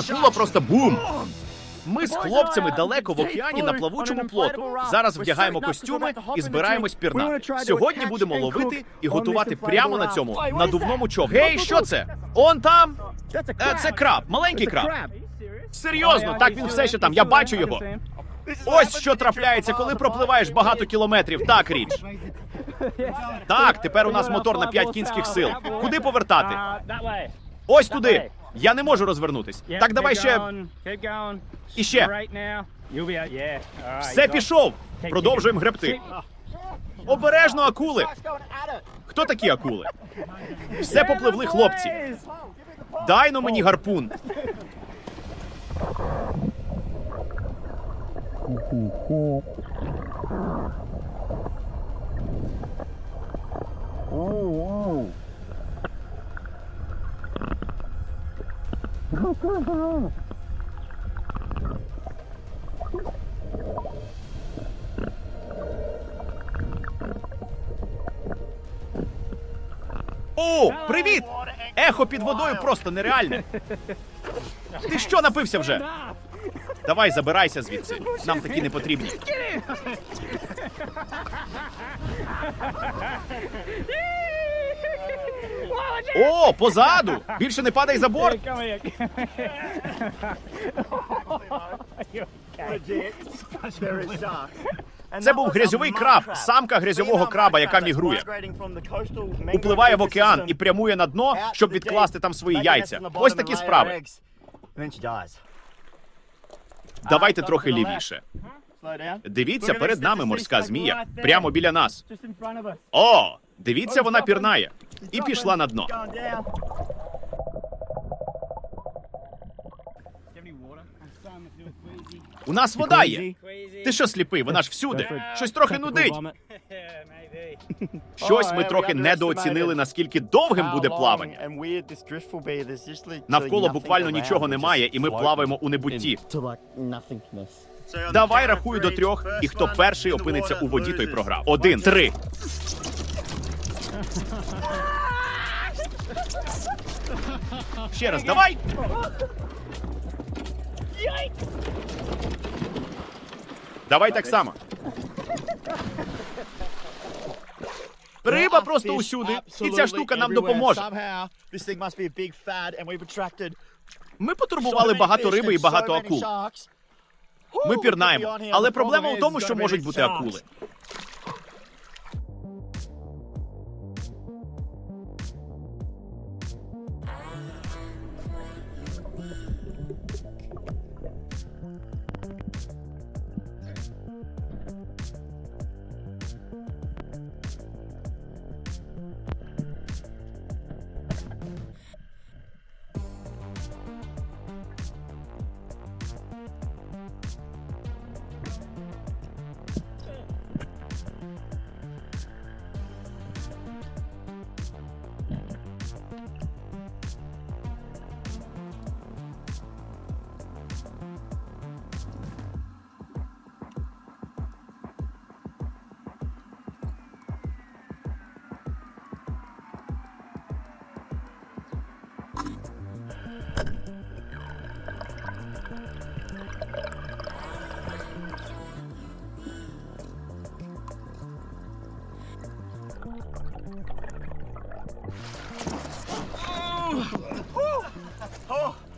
Акула просто бум. Ми з хлопцями далеко в океані на плавучому плоту. Зараз вдягаємо костюми і збираємось пірнати. Сьогодні будемо ловити і готувати прямо на цьому надувному човні. Гей, що це? Он там? Е, Це краб, маленький краб. Серйозно, так він все ще там. Я бачу його. Ось що трапляється, коли пропливаєш багато кілометрів. Так, річ. Так, тепер у нас мотор на 5 кінських сил. Куди повертати? Ось туди. Я не можу розвернутись. Так, давай ще. І ще. Все пішов. Продовжуємо гребти. Обережно, акули. Хто такі акули? Все попливли хлопці. Дай но мені гарпун. О, привіт! Ехо під водою просто нереальне. Ти що напився вже? Давай, забирайся звідси. Нам такі не потрібні. О, позаду! Більше не падай за борт. Це був грязьовий краб, самка грязьового краба, яка мігрує. Упливає в океан і прямує на дно, щоб відкласти там свої яйця. Ось такі справи. Давайте трохи лівіше. Дивіться, перед нами морська змія, прямо біля нас. О, дивіться, вона пірнає. І пішла на дно. У нас вода є. Ти що сліпий? Вона ж всюди. Щось трохи нудить. Щось ми трохи недооцінили, наскільки довгим буде плавання. Навколо буквально нічого немає, і ми плаваємо у небутті. Давай рахую до трьох, і хто перший опиниться у воді, той програв. Один, три. Ще раз, давай. Давай так само. Риба просто усюди, і ця штука нам допоможе. Ми потурбували багато риби і багато акул. Ми пірнаємо, але проблема у тому, що можуть бути акули.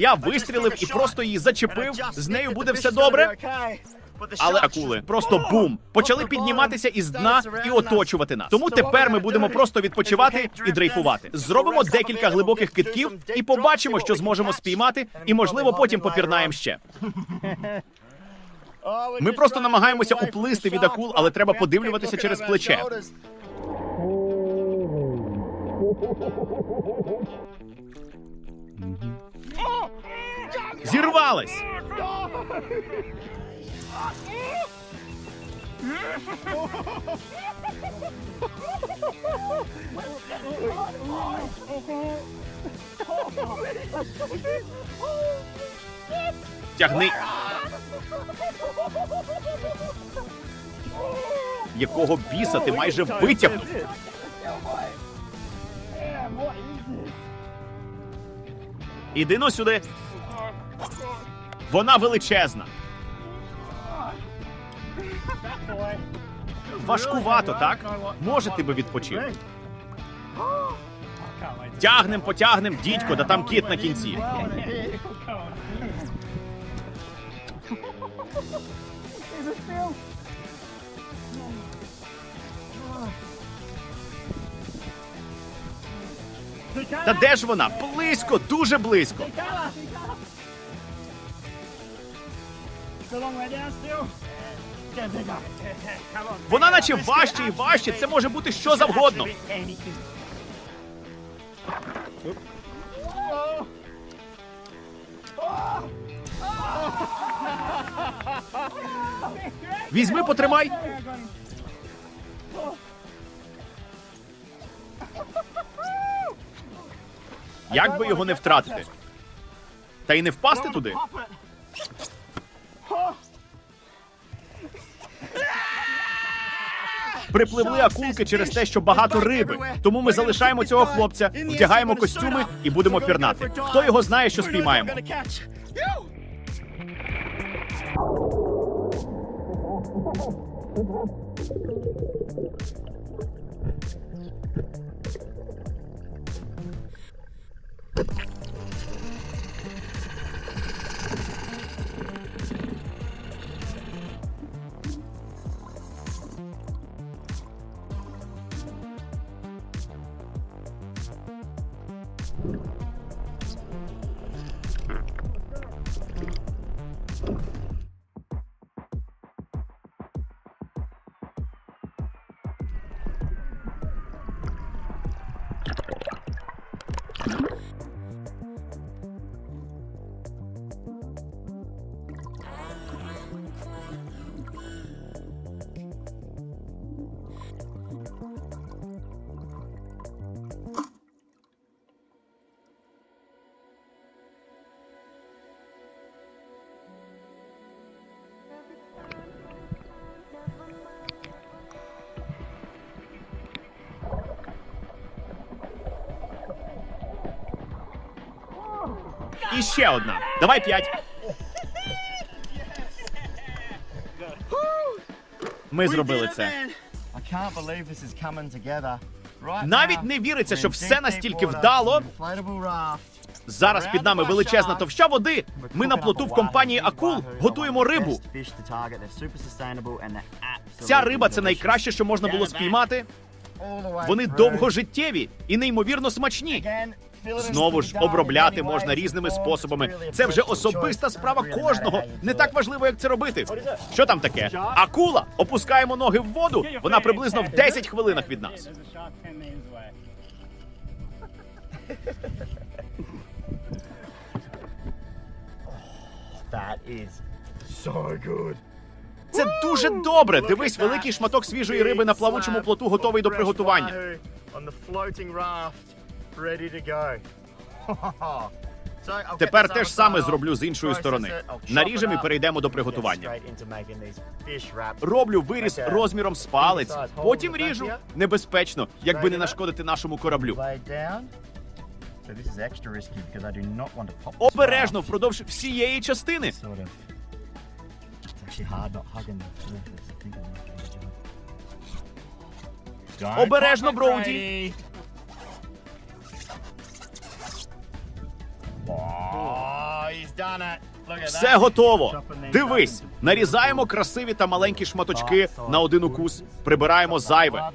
Я вистрілив і просто її зачепив. З нею буде все добре. Але акули просто бум почали підніматися із дна і оточувати нас. Тому тепер ми будемо просто відпочивати і дрейфувати. Зробимо декілька глибоких китків і побачимо, що зможемо спіймати, і можливо потім попірнаємо ще. Ми просто намагаємося уплисти від акул, але треба подивлюватися через плече. Зірвалась! Тягни. Якого біса ти майже витягнув? Іди но сюди. Вона величезна. Важкувато, так? Може, ти би відпочив. Тягнем, потягнем, дідько, да там кіт на кінці. Та де ж вона? Близько, дуже близько. Вона наче важче і важче. Це може бути що завгодно. Візьми, потримай. Як би його не втратити? Та й не впасти туди. Припливли акулки через те, що багато риби. Тому ми залишаємо цього хлопця, вдягаємо костюми і будемо пірнати. Хто його знає, що спіймаємо? І ще одна. Давай п'ять. Ми зробили це. Навіть не віриться, що все настільки вдало. Зараз під нами величезна товща води. Ми на плоту в компанії акул готуємо рибу. Ця риба це найкраще, що можна було спіймати. Вони довгожиттєві і неймовірно смачні. Знову ж обробляти можна різними способами. Це вже особиста справа кожного. Не так важливо, як це робити. Що там таке? Акула. Опускаємо ноги в воду. Вона приблизно в 10 хвилинах від нас. There's a shark 10 meters away. That is so good. Це дуже добре. Дивись, великий шматок свіжої риби на плавучому плоту готовий до приготування. Тепер те ж саме зроблю з іншої сторони. Наріжемо і перейдемо до приготування. Роблю виріз розміром з палець, потім ріжу. Небезпечно, якби не нашкодити нашому кораблю. Laid down. So this is extra Все готово. Дивись, нарізаємо красиві та маленькі шматочки на один укус. Прибираємо зайве.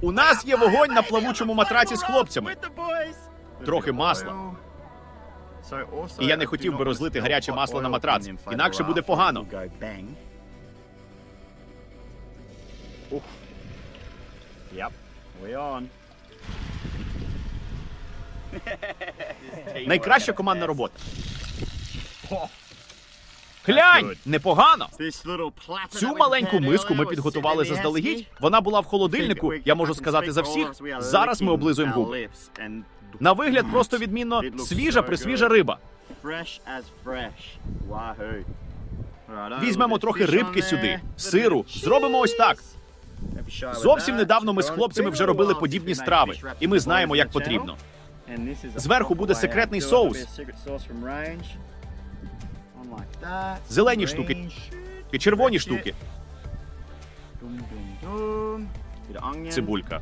У нас є вогонь на плавучому матраці з хлопцями. Трохи масла. І я не хотів би розлити гаряче масло на матрац, інакше буде погано. Yep, we on. Найкраща командна робота. Глянь, непогано. Цю маленьку миску ми підготували заздалегідь. Вона була в холодильнику. Я можу сказати за всіх. Зараз ми облизуємо губи. На вигляд просто відмінно свіжа присвіжа риба. Візьмемо трохи рибки сюди, сиру, зробимо ось так. Зовсім недавно ми з хлопцями вже робили подібні страви, і ми знаємо, як потрібно. Зверху буде секретний соус. Зелені штуки. І червоні штуки. Цибулька.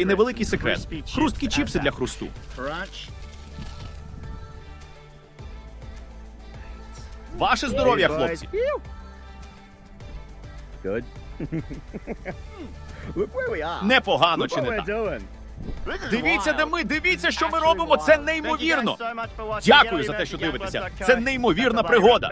І невеликий секрет. Хрусткі чіпси для хрусту. Ваше здоров'я, хлопці! Непогано, чи не так? Дивіться, де ми, дивіться, що ми робимо. Це неймовірно. Дякую за те, що дивитеся. Це неймовірна пригода.